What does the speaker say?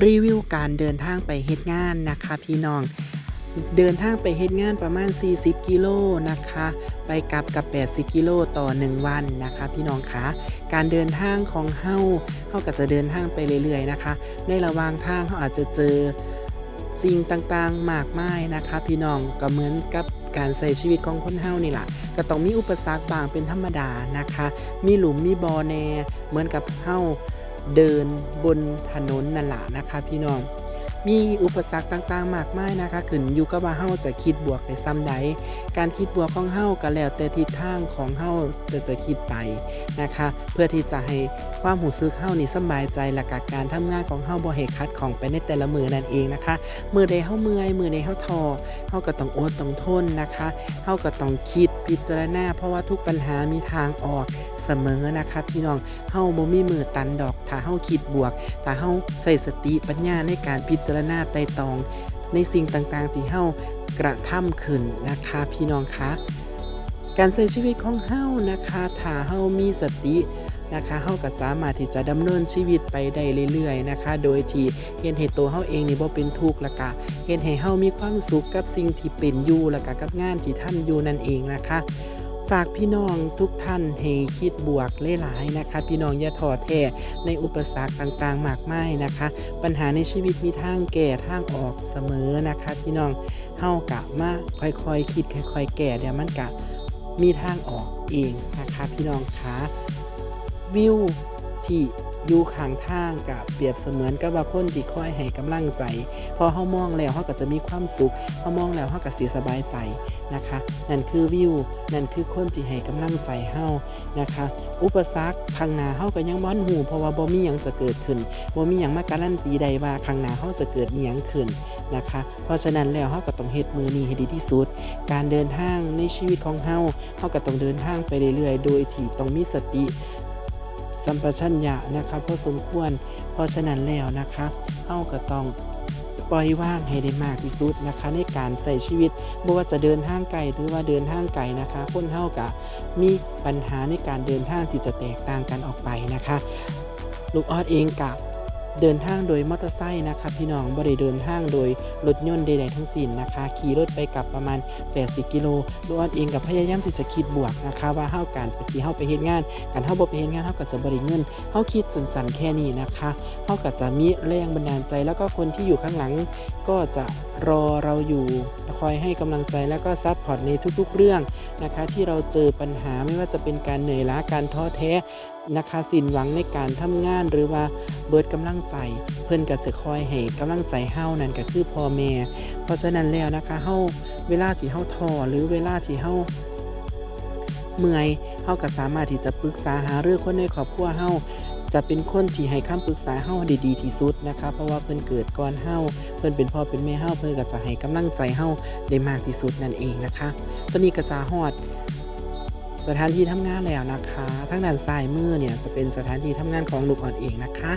รีวิวการเดินทางไปเฮ็ดงานนะคะพี่น้อง เดินทางไปเฮ็ดงานประมาณ 40 กิโลนะคะ ไปกลับกับ 80 กิโลต่อ 1 วันนะคะ พี่น้องคะการเดินทางของเฮาเฮาก็จะเดินทางไปเรื่อยๆนะคะ ในระหว่างทางเฮาอาจจะเจอสิ่งต่างๆมากมายนะคะ พี่น้องก็เหมือนกับการใช้ชีวิตของคนเฮานี่แหละก็ต้องมีอุปสรรคบางเป็นธรรมดานะคะ มีหลุมมีบอแนเหมือนกับเฮา เดินบนถนนนั่นแหละนะคะพี่น้อง มีอุปสรรคต่างๆ มากมายนะคะขึ้นอยู่กับว่าเฮาจะคิดบวกไปซ้ำใด การคิดบวกของเฮาก็แล้วแต่ทิศทางของเฮาจะจะคิดไปนะคะ เพื่อที่จะให้ความหูซึกเฮานี่สำบายใจและกการทำงานของเฮาบ่ให้คัดของไปในแต่ละมือนั่นเองนะคะ มือใดเฮาเมื่อยมือใดเฮาทอเฮาก็ต้องอดต้องทนนะคะเฮาก็ต้องคิดพิจารณา เพราะว่าทุกปัญหามีทางออกเสมอนะคะพี่น้องเฮาบ่มีมือตันดอกถ้าเฮาคิดบวกถ้าเฮาใส่สติปัญญาในการพิจารณาไต่ตอง ในสิ่งต่างๆ ที่เฮากระทำขึ้นนะคะพี่น้องคะการใช้ชีวิตของเฮานะคะถ้าเฮามีสตินะคะเฮาก็สามารถที่จะดำเนินชีวิตไปได้เรื่อยๆนะคะ โดยที่เฮ็ดให้ตัวเฮาเองนี่บ่เป็นทุกข์ล้วก็เฮ็ดให้เฮามีความสุขกับสิ่งที่เป็นอยู่ล้วก็กับงานที่ทำอยู่นั่นเองนะคะ ฝากพี่น้องทุกท่านให้คิดบวกหลายๆนะคะ พี่น้องอย่าท้อแท้ในอุปสรรคต่างๆมากมายนะคะ ปัญหาในชีวิตมีทางแก้ทางออกเสมอนะคะ พี่น้องเฮากะมาค่อยๆคิดค่อย ๆ แก้เดี๋ยวมันกะมีทางออกเองนะคะ พี่น้องคะวิวที่ อยู่ข้างทางกับเปรียบเสมือนกับว่าคนที่คอยให้กำลังใจ พอเฮามองแล้วเฮาก็จะมีความสุขเฮามองแล้วเฮาก็สิสบายใจนะคะ นั่นคือวิว นั่นคือคนที่ให้กำลังใจเฮานะคะ อุปสรรคข้างหน้าเฮาก็ยังบ่ทันฮู้เพราะว่าบ่มีหยังจะเกิดขึ้นบ่มีหยังมาการันตีใดว่าข้างหน้าเฮาจะเกิดอีหยังขึ้นนะคะ เพราะฉะนั้นแล้วเฮาก็ต้องเฮ็ดมือนี้ให้ดีที่สุด การเดินทางในชีวิตของเฮาเฮาก็ต้องเดินทางไปเรื่อยๆ โดยที่ต้องมีสติ สัมปชัญญะนะคะพอสมควร เพราะฉะนั้นแล้วนะคะเฮาก็ต้องปล่อยว่างให้ได้มากที่สุดนะคะ ในการใส่ชีวิตบ่ว่าจะเดินทางไกลหรือว่าเดินทางไกลนะคะ คนเฮากะมีปัญหาในการเดินทางที่จะแตกต่างกันออกไปนะคะ ลูกออดเองกะ เดินทางโดยมอเตอร์ไซค์นะคะพี่น้องบ่ได้เดินทางโดยรถยนต์ใดๆทั้งสิ้นนะคะ ขี่รถไปกลับประมาณ 80 กิโลลูกออดเองกับพยายามที่จะคิดบวกนะคะว่าเฮาการไปที่เฮาไปเฮ็ดงาน การเฮาบ่ไปเฮ็ดงานเฮาก็จะบ่ได้เงินเฮาคิดสั้นๆแค่นี้นะคะเฮาก็จะมีแรงบันดาลใจแล้วก็คนที่อยู่ข้างหลัง ก็จะรอเราอยู่คอยให้กำลังใจแล้วก็ซัพพอร์ตในทุกๆ เรื่องนะคะ ที่เราเจอปัญหาไม่ว่าจะเป็นการเหนื่อยล้าการท้อแท้นะคะสินหวังในการทำงานหรือว่าเบิดกำลังใจ เพิ่อนก็จะคอยให้กำลังใจเฮานั่นก็คือพ่อแม่ เพราะฉะนั้นแล้วนะคะเฮาเวลาที่เฮาท้อหรือเวลาที่เฮาเมื่อยเฮาก็สามารถที่จะปรึกษาหารือคนในครอบครัวเฮาจะเป็นคนที่ให้คำปรึกษาเฮาได้ดีที่สุดนะคะ เพราะว่าเพิ่อนเกิดก่อนเฮาเพิ่อนเป็นพ่อเป็นแม่เฮาเพิ่อนก็จะให้กำลังใจเฮาได้มากที่สุดนั่นเองนะคะ ตอนนี้ก็จะฮอด สถานที่ทำงานแล้วนะคะทั้งด้านซ้ายมือเนี่ยจะเป็นสถานที่ทำงานของลูกอ่อนเองนะคะ